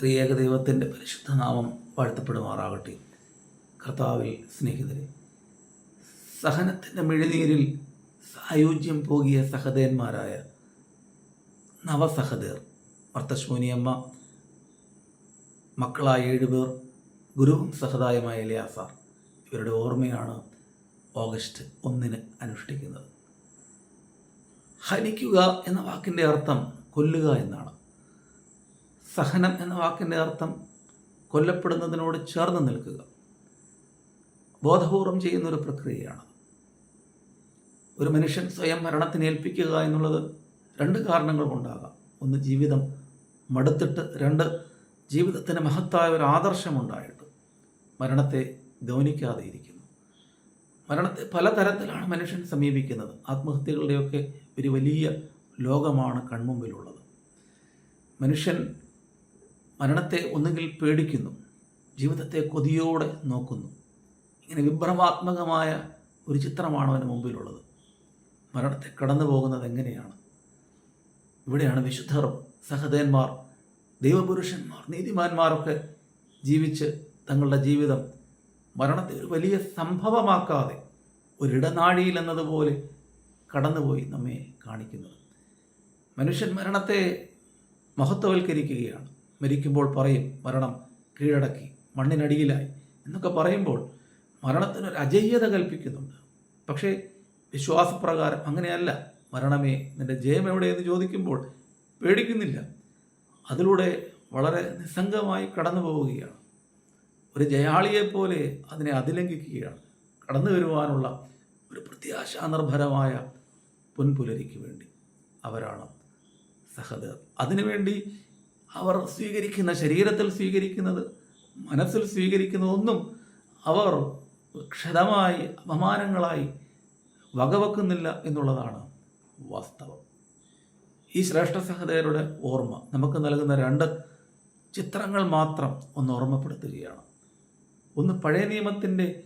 ത്രിയേക ദൈവത്തിന്റെ പരിശുദ്ധ നാമം വാഴ്ത്തപ്പെടുമാറാകട്ടെ. കർത്താവിൽ സ്നേഹിതരെ സഹനത്തിന്റെ മിഴിനീരിൽ സായുജ്യം പോകിയ സഹദേന്മാരായ നവസഹദേർ ഭർത്തശ്മൂനിയമ്മ മക്കളായ ഏഴുപേർ ഗുരുവും സഹതായമായ ഇലയാസാർ ഇവരുടെ ഓർമ്മയാണ് ഓഗസ്റ്റ് ഒന്നിന് അനുഷ്ഠിക്കുന്നത്. ഹനിക്കുക എന്ന വാക്കിന്റെ അർത്ഥം കൊല്ലുക എന്നാണ്. സഹനം എന്ന വാക്കിന്റെ അർത്ഥം കൊല്ലപ്പെടുന്നതിനോട് ചേർന്ന് നിൽക്കുക. ബോധപൂർവം ചെയ്യുന്നൊരു പ്രക്രിയയാണ്. ഒരു മനുഷ്യൻ സ്വയം മരണത്തിന് ഏൽപ്പിക്കുക എന്നുള്ളത് രണ്ട് കാരണങ്ങൾ കൊണ്ടാകാം. ഒന്ന് ജീവിതം മടുത്തിട്ട് രണ്ട് ജീവിതത്തിന് മഹത്തായ ഒരു ആദർശമുണ്ടായിട്ട് മരണത്തെ ഗൗനിക്കാതെ ഇരിക്കുന്നു. മരണത്തെ പലതരത്തിലാണ് മനുഷ്യൻ സമീപിക്കുന്നത്. ആത്മഹത്യകളുടെയൊക്കെ ഒരു വലിയ ലോകമാണ് കൺമുമ്പിലുള്ളത്. മനുഷ്യൻ മരണത്തെ ഒന്നുകിൽ പേടിക്കുന്നു ജീവിതത്തെ കൊതിയോടെ നോക്കുന്നു. ഇങ്ങനെ വിഭ്രമാത്മകമായ ഒരു ചിത്രമാണ് അവന് മുമ്പിലുള്ളത്? മരണത്തെ കടന്നു പോകുന്നത് എങ്ങനെയാണ്? ഇവിടെയാണ് വിശുദ്ധർ സഹദേന്മാർ ദൈവപുരുഷന്മാർ നീതിമാന്മാരൊക്കെ ജീവിച്ച് തങ്ങളുടെ ജീവിതം മരണത്തെ ഒരു വലിയ സംഭവമാക്കാതെ ഒരിടനാഴിയിൽ എന്നതുപോലെ കടന്നുപോയി നമ്മെ കാണിക്കുന്നത്. മനുഷ്യൻ മരണത്തെ മഹത്വവൽക്കരിക്കുകയാണ്. മരിക്കുമ്പോൾ പറയും മരണം കീഴടക്കി മണ്ണിനടിയിലായി എന്നൊക്കെ പറയുമ്പോൾ മരണത്തിനൊരു അജയ്യത കൽപ്പിക്കുന്നുണ്ട്. പക്ഷേ വിശ്വാസപ്രകാരം അങ്ങനെയല്ല. മരണമേ നിന്റെ ജയം എവിടെയെന്ന് ചോദിക്കുമ്പോൾ പേടിക്കുന്നില്ല. അതിലൂടെ വളരെ നിസ്സംഗമായി കടന്നു പോവുകയാണ്. ഒരു ജയാളിയെപ്പോലെ അതിനെ അതിലംഘിക്കുകയാണ്. കടന്നു വരുവാനുള്ള ഒരു പ്രത്യാശാനിർഭരമായ പൊൻപുലരിക്ക് വേണ്ടി അവരാണ് സഹദേവ് അതിനുവേണ്ടി അവർ സ്വീകരിക്കുന്ന ശരീരത്തിൽ സ്വീകരിക്കുന്നത് മനസ്സിൽ സ്വീകരിക്കുന്നതൊന്നും അവർ ക്ഷതമായി അപമാനങ്ങളായി വകവെക്കുന്നില്ല എന്നുള്ളതാണ് വാസ്തവം. ഈ ശ്രേഷ്ഠ സഹദേവരുടെ ഓർമ്മ നമുക്ക് നൽകുന്ന രണ്ട് ചിത്രങ്ങൾ മാത്രം ഒന്ന് ഓർമ്മപ്പെടുത്തുകയാണ്. ഒന്ന് പഴയ നിയമത്തിന്റെ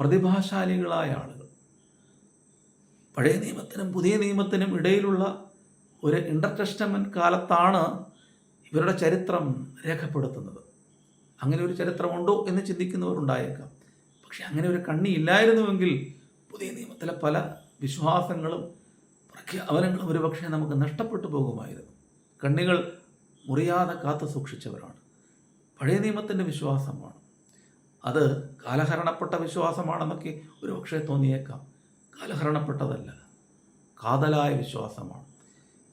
പ്രതിഭാശാലികളായ ആളുകൾ. പഴയ നിയമത്തിനും പുതിയ നിയമത്തിനും ഇടയിലുള്ള ഒരു ഇന്റർ ടെസ്റ്റമെന്റ് കാലത്താണ് ഇവരുടെ ചരിത്രം രേഖപ്പെടുത്തുന്നത്. അങ്ങനെ ഒരു ചരിത്രമുണ്ടോ എന്ന് ചിന്തിക്കുന്നവരുണ്ടായേക്കാം. പക്ഷെ അങ്ങനെ ഒരു കണ്ണി ഇല്ലായിരുന്നുവെങ്കിൽ പുതിയ നിയമത്തിലെ പല വിശ്വാസങ്ങളും പ്രഖ്യാപനങ്ങളും ഒരുപക്ഷെ നമുക്ക് നഷ്ടപ്പെട്ടു പോകുമായിരുന്നു. കണ്ണികൾ മുറിയാതെ കാത്തു സൂക്ഷിച്ചവരാണ്. പഴയ നിയമത്തിന്റെ വിശ്വാസമാണ്. അത് കാലഹരണപ്പെട്ട വിശ്വാസമാണെന്നൊക്കെ ഒരുപക്ഷെ തോന്നിയേക്കാം. കാലഹരണപ്പെട്ടതല്ല കാതലായ വിശ്വാസമാണ്.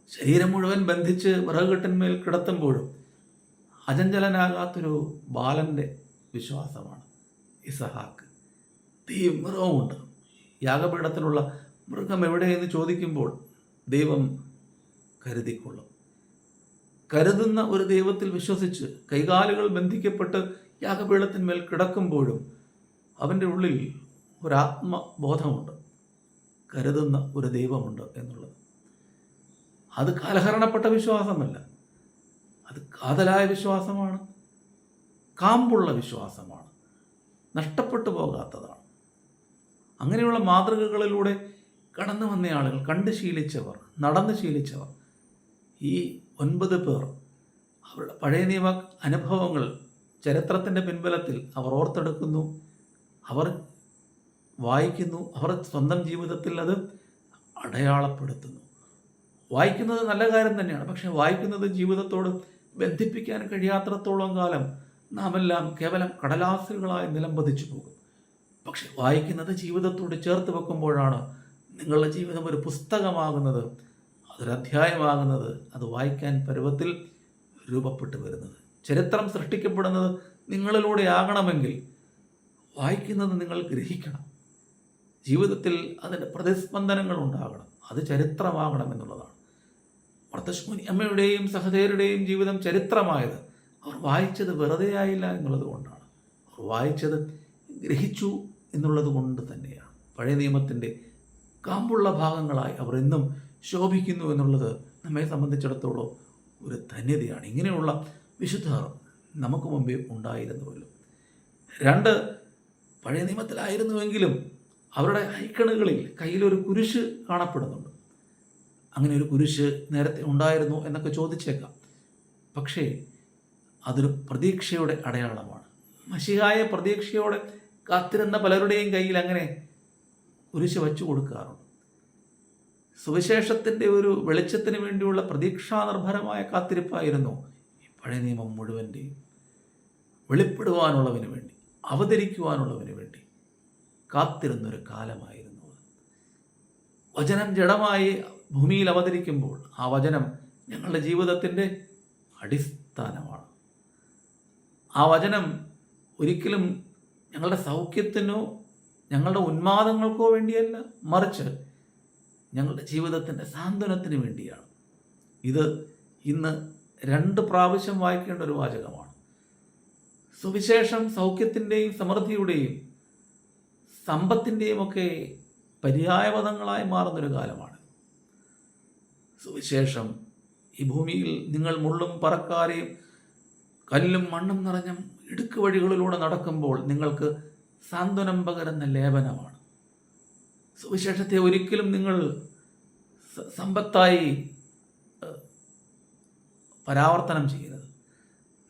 ശരീരം മുഴുവൻ ബന്ധിച്ച് വിറകുകെട്ടിന്മേൽ കിടത്തുമ്പോഴും അചഞ്ചലനാകാത്തൊരു ബാലന്റെ വിശ്വാസമാണ് ഇസഹാക്ക്. തീ മൃഗവുമുണ്ട്. യാഗപീഠത്തിലുള്ള മൃഗം എവിടെയെന്ന് ചോദിക്കുമ്പോൾ ദൈവം കരുതിക്കൊള്ളും. കരുതുന്ന ഒരു ദൈവത്തിൽ വിശ്വസിച്ച് കൈകാലുകൾ ബന്ധിക്കപ്പെട്ട് യാഗപീഠത്തിന്മേൽ കിടക്കുമ്പോഴും അവന്റെ ഉള്ളിൽ ഒരാത്മബോധമുണ്ട്. കരുതുന്ന ഒരു ദൈവമുണ്ട് എന്നുള്ളത്. അത് കാലഹരണപ്പെട്ട വിശ്വാസമല്ല. അത് കാതലായ വിശ്വാസമാണ്. കാമ്പുള്ള വിശ്വാസമാണ്. നഷ്ടപ്പെട്ടു പോകാത്തതാണ്. അങ്ങനെയുള്ള മാതൃകകളിലൂടെ കടന്നു വന്ന ആളുകൾ കണ്ട് ശീലിച്ചവർ നടന്ന് ശീലിച്ചവർ ഈ ഒൻപത് പേർ അവരുടെ പഴയ നിയമ അനുഭവങ്ങൾ ചരിത്രത്തിന്റെ പിൻബലത്തിൽ അവർ ഓർത്തെടുക്കുന്നു. അവർ വായിക്കുന്നു. അവർ സ്വന്തം ജീവിതത്തിൽ അത് അടയാളപ്പെടുത്തുന്നു. വായിക്കുന്നത് നല്ല കാര്യം തന്നെയാണ്. പക്ഷേ വായിക്കുന്നത് ജീവിതത്തോട് ബന്ധിപ്പിക്കാൻ കഴിയാത്രത്തോളം കാലം നാം എല്ലാം കേവലം കടലാസുകളായി നിലംപതിച്ചു പോകും. പക്ഷെ വായിക്കുന്നത് ജീവിതത്തോട് ചേർത്ത് വെക്കുമ്പോഴാണ് നിങ്ങളുടെ ജീവിതം ഒരു പുസ്തകമാകുന്നത് അതൊരു അധ്യായമാകുന്നത് അത് വായിക്കാൻ പരുവത്തിൽ രൂപപ്പെട്ടു വരുന്നത്. ചരിത്രം സൃഷ്ടിക്കപ്പെടുന്നത് നിങ്ങളിലൂടെ ആകണമെങ്കിൽ വായിക്കുന്നത് നിങ്ങൾ ഗ്രഹിക്കണം. ജീവിതത്തിൽ അതിന്റെ പ്രതിസ്പന്ദനങ്ങൾ ഉണ്ടാകണം. അത് ചരിത്രമാകണം എന്നുള്ളതാണ്. വർത്തശ്മുനി അമ്മയുടെയും സഹദേവരുടെയും ജീവിതം ചരിത്രമായത് അവർ വായിച്ചത് വെറുതെ ആയില്ല എന്നുള്ളത് കൊണ്ടാണ്. അവർ വായിച്ചത് ഗ്രഹിച്ചു എന്നുള്ളത് കൊണ്ട് തന്നെയാണ്. പഴയ നിയമത്തിന്റെ കാമ്പുള്ള ഭാഗങ്ങളായി അവർ എന്നും ശോഭിക്കുന്നു എന്നുള്ളത് നമ്മെ സംബന്ധിച്ചിടത്തോളം ഒരു ധന്യതയാണ്. ഇങ്ങനെയുള്ള വിശുദ്ധർ നമുക്ക് മുമ്പേ ഉണ്ടായിരുന്നുവല്ലോ. രണ്ട് പഴയ നിയമത്തിലായിരുന്നുവെങ്കിലും അവരുടെ ഐക്കണുകളിൽ കയ്യിലൊരു കുരിശ് കാണപ്പെടുന്നുണ്ട്. അങ്ങനെ ഒരു കുരിശ് നേരത്തെ ഉണ്ടായിരുന്നു എന്നൊക്കെ ചോദിച്ചേക്കാം. പക്ഷേ അതൊരു പ്രതീക്ഷയുടെ അടയാളമാണ്. മഷിഹായ പ്രതീക്ഷയോടെ കാത്തിരുന്ന പലരുടെയും കയ്യിൽ അങ്ങനെ കുരിശ് വച്ചു കൊടുക്കാറുണ്ട്. സുവിശേഷത്തിന്റെ ഒരു വെളിച്ചത്തിന് വേണ്ടിയുള്ള പ്രതീക്ഷാനിർഭരമായ കാത്തിരിപ്പായിരുന്നു ഈ പഴയ നിയമം മുഴുവന്റെയും വെളിപ്പെടുവാനുള്ളവന് വേണ്ടി അവതരിക്കുവാനുള്ളവന് വേണ്ടി കാത്തിരുന്നൊരു കാലമായിരുന്നു വചനം ജഡമായി ഭൂമിയിൽ അവതരിക്കുമ്പോൾ ആ വചനം ഞങ്ങളുടെ ജീവിതത്തിന്റെ അടിസ്ഥാനമാണ്. ആ വചനം ഒരിക്കലും ഞങ്ങളുടെ സൗഖ്യത്തിനോ ഞങ്ങളുടെ ഉന്മാദങ്ങൾക്കോ വേണ്ടിയല്ല. മറിച്ച് ഞങ്ങളുടെ ജീവിതത്തിന്റെ സാന്ത്വനത്തിന് വേണ്ടിയാണ്. ഇത് ഇന്ന് രണ്ട് പ്രാവശ്യം വായിക്കേണ്ട ഒരു വാചകമാണ്. സുവിശേഷം സൗഖ്യത്തിന്റെയും സമൃദ്ധിയുടെയും സമ്പത്തിന്റെയും ഒക്കെ പര്യായപദങ്ങളായി മാറുന്നൊരു കാലമാണ്. സുവിശേഷം. ഈ ഭൂമിയിൽ നിങ്ങൾ മുള്ളും പറക്കാരെയും കല്ലും മണ്ണും നിറഞ്ഞ ഇടുക്ക് വഴികളിലൂടെ നടക്കുമ്പോൾ നിങ്ങൾക്ക് സാന്ത്വനം പകരുന്ന ലേപനമാണ്. സുവിശേഷത്തെ ഒരിക്കലും നിങ്ങൾ സമ്പത്തായി പരാവർത്തനം ചെയ്യരുത്.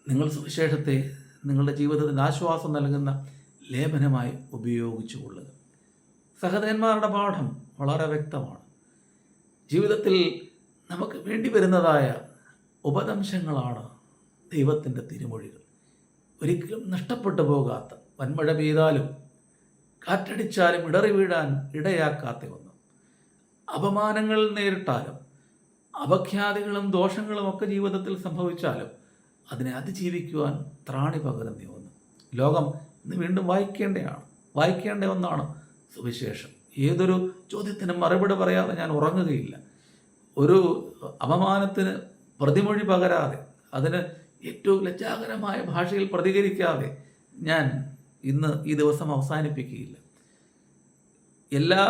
നിങ്ങൾ സുവിശേഷത്തെ നിങ്ങളുടെ ജീവിതത്തിന് ആശ്വാസം നൽകുന്ന ലേപനമായി ഉപയോഗിച്ചു കൊള്ളുക. സഹോദരന്മാരുടെ പാഠം വളരെ വ്യക്തമാണ്. ജീവിതത്തിൽ നമുക്ക് വേണ്ടി വരുന്നതായ ഉപദംശങ്ങളാണ് ദൈവത്തിന്റെ തിരുമൊഴികൾ. ഒരിക്കലും നഷ്ടപ്പെട്ടു പോകാത്ത വൻമഴ പെയ്താലും കാറ്റടിച്ചാലും ഇടറി വീഴാൻ ഇടയാക്കാത്ത ഒന്ന്. അപമാനങ്ങൾ നേരിട്ടാലും അപഖ്യാതികളും ദോഷങ്ങളും ഒക്കെ ജീവിതത്തിൽ സംഭവിച്ചാലും അതിനെ അതിജീവിക്കുവാൻ ത്രാണി പകരുന്ന ഒന്ന്. ലോകം ഇന്ന് വീണ്ടും വായിക്കേണ്ടതാണ് വായിക്കേണ്ട ഒന്നാണ് സുവിശേഷം. ഏതൊരു ചോദ്യത്തിനും മറുപടി പറയാതെ ഞാൻ ഉറങ്ങുകയില്ല. ഒരു അപമാനത്തിന് പ്രതിമൊഴി പകരാതെ അതിന് ഏറ്റവും ലജ്ജാകരമായ ഭാഷയിൽ പ്രതികരിക്കാതെ ഞാൻ ഇന്ന് ഈ ദിവസം അവസാനിപ്പിക്കുകയില്ല. എല്ലാ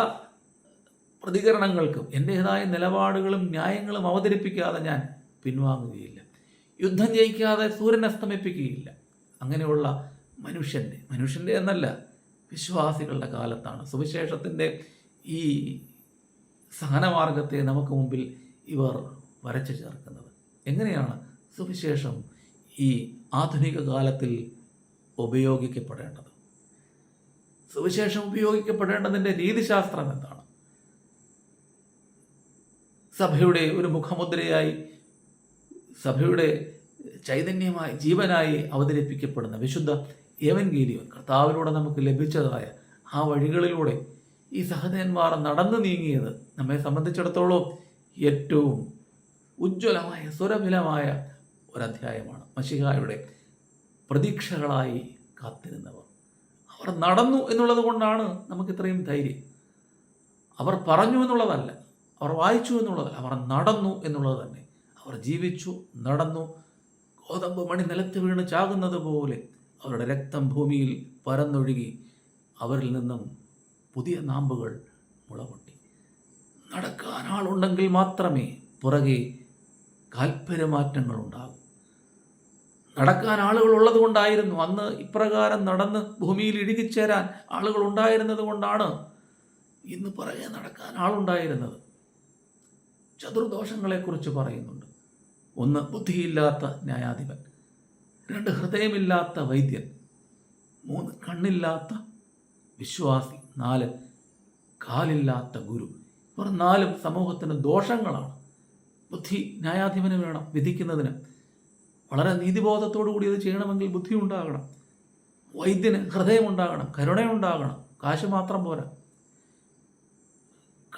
പ്രതികരണങ്ങൾക്കും എന്റേതായ നിലപാടുകളും ന്യായങ്ങളും അവതരിപ്പിക്കാതെ ഞാൻ പിൻവാങ്ങുകയില്ല. യുദ്ധം ജയിക്കാതെ സൂര്യൻ അസ്തമിപ്പിക്കുകയില്ല. അങ്ങനെയുള്ള മനുഷ്യന്റെ മനുഷ്യന്റെ എന്നല്ല വിശ്വാസികളുടെ കാലത്താണ്. സുവിശേഷത്തിന്റെ ഈ സഹനമാർഗത്തെ നമുക്ക് മുമ്പിൽ ഇവർ വരച്ചു ചേർക്കുന്നത്. എങ്ങനെയാണ് സുവിശേഷം ഈ ആധുനിക കാലത്തിൽ ഉപയോഗിക്കപ്പെടേണ്ടത്? സുവിശേഷം ഉപയോഗിക്കപ്പെടേണ്ടതിന്റെ രീതിശാസ്ത്രം എന്താണ്? സഭയുടെ ഒരു മുഖമുദ്രയായി സഭയുടെ ചൈതന്യമായി ജീവനായി അവതരിപ്പിക്കപ്പെടുന്ന വിശുദ്ധ ഏവൻഗീലിയോൻ കർത്താവിലൂടെ നമുക്ക് ലഭിച്ചതായ ആ വഴികളിലൂടെ ഈ സഹദേന്മാർ നടന്നു നീങ്ങിയത് നമ്മെ സംബന്ധിച്ചിടത്തോളം ഏറ്റവും ഉജ്ജ്വലമായ സുരഭിലമായ ഒരധ്യായമാണ്. മഷിഹായുടെ പ്രതീക്ഷകളായി കാത്തിരുന്നവർ. അവർ നടന്നു എന്നുള്ളത് കൊണ്ടാണ് നമുക്ക് ഇത്രയും ധൈര്യം. അവർ പറഞ്ഞു എന്നുള്ളതല്ല അവർ വായിച്ചു എന്നുള്ളതല്ല അവർ നടന്നു എന്നുള്ളത് തന്നെ. അവർ ജീവിച്ചു നടന്നു ഗോതമ്പ് മണി നിലത്ത് വീണ് ചാകുന്നത് പോലെ അവരുടെ രക്തം ഭൂമിയിൽ പരന്നൊഴുകി അവരിൽ നിന്നും പുതിയ നാമ്പുകൾ മുളപൊട്ടി നടക്കാൻ ആളുണ്ടെങ്കിൽ മാത്രമേ പുറകെ കാൽപര്യമാറ്റങ്ങൾ ഉണ്ടാകൂ നടക്കാൻ ആളുകൾ ഉള്ളതുകൊണ്ടായിരുന്നു അന്ന് ഇപ്രകാരം നടന്ന് ഭൂമിയിൽ ഇഴുകിച്ചേരാൻ ആളുകൾ ഉണ്ടായിരുന്നത് കൊണ്ടാണ് ഇന്ന് പുറകെ നടക്കാൻ ആളുണ്ടായിരുന്നത്. ചതുർദോഷങ്ങളെക്കുറിച്ച് പറയുന്നുണ്ട്. ഒന്ന് ബുദ്ധിയില്ലാത്ത ന്യായാധിപൻ. രണ്ട് ഹൃദയമില്ലാത്ത വൈദ്യൻ. മൂന്ന് കണ്ണില്ലാത്ത വിശ്വാസി. നാല് കാലില്ലാത്ത ഗുരു. ഇവർ നാലും സമൂഹത്തിന് ദോഷങ്ങളാണ്. ബുദ്ധി ന്യായാധിപന് വേണം വിധിക്കുന്നതിന്. വളരെ നീതിബോധത്തോടു കൂടി അത് ചെയ്യണമെങ്കിൽ ബുദ്ധി ഉണ്ടാകണം. വൈദ്യന് ഹൃദയമുണ്ടാകണം കരുണയുണ്ടാകണം കാശ് മാത്രം പോരാ.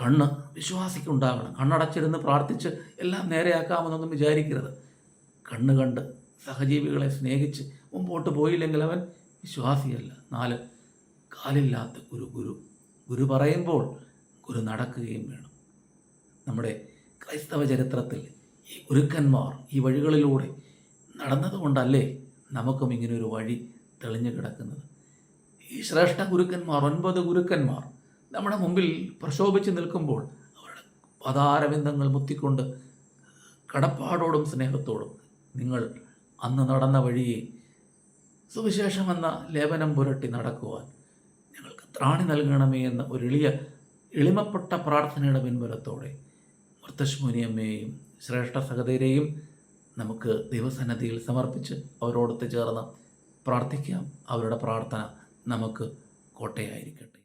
കണ്ണ് വിശ്വാസിക്കുണ്ടാകണം. കണ്ണടച്ചിരുന്ന് പ്രാർത്ഥിച്ച് എല്ലാം നേരെയാക്കാമെന്നൊന്നും വിചാരിക്കരുത്. കണ്ണ് കണ്ട് സഹജീവികളെ സ്നേഹിച്ച് മുമ്പോട്ട് പോയില്ലെങ്കിൽ അവൻ വിശ്വാസിയല്ല. നാല് കാലില്ലാത്ത ഒരു ഗുരു. ഗുരു പറയുമ്പോൾ ഗുരു നടക്കുകയും വേണം. നമ്മുടെ ക്രൈസ്തവ ചരിത്രത്തിൽ ഈ ഗുരുക്കന്മാർ ഈ വഴികളിലൂടെ നടന്നതുകൊണ്ടല്ലേ നമുക്കും ഇങ്ങനെ ഒരു വഴി തെളിഞ്ഞു കിടക്കുന്നത്? ഈ ശ്രേഷ്ഠ ഗുരുക്കന്മാർ ഒൻപത് ഗുരുക്കന്മാർ നമ്മുടെ മുമ്പിൽ പ്രശോഭിച്ച് നിൽക്കുമ്പോൾ അവരുടെ പതാരബിന്ദങ്ങൾ മുത്തിക്കൊണ്ട് കടപ്പാടോടും സ്നേഹത്തോടും നിങ്ങൾ അന്ന് നടന്ന വഴിയെ സുവിശേഷമെന്ന ലേപനം പുരട്ടി നടക്കുവാൻ ത്രാണി നൽകണമേ എന്ന ഒരു എളിയ എളിമപ്പെട്ട പ്രാർത്ഥനയുടെ പിൻബലത്തോടെ മുർത്തശ്മുനിയമ്മയെയും ശ്രേഷ്ഠ സഹതരെയും നമുക്ക് ദൈവസന്നദ്ധിയിൽ സമർപ്പിച്ച് അവരോടൊത്ത് ചേർന്ന് പ്രാർത്ഥിക്കാം. അവരുടെ പ്രാർത്ഥന നമുക്ക് കോട്ടയായിരിക്കട്ടെ.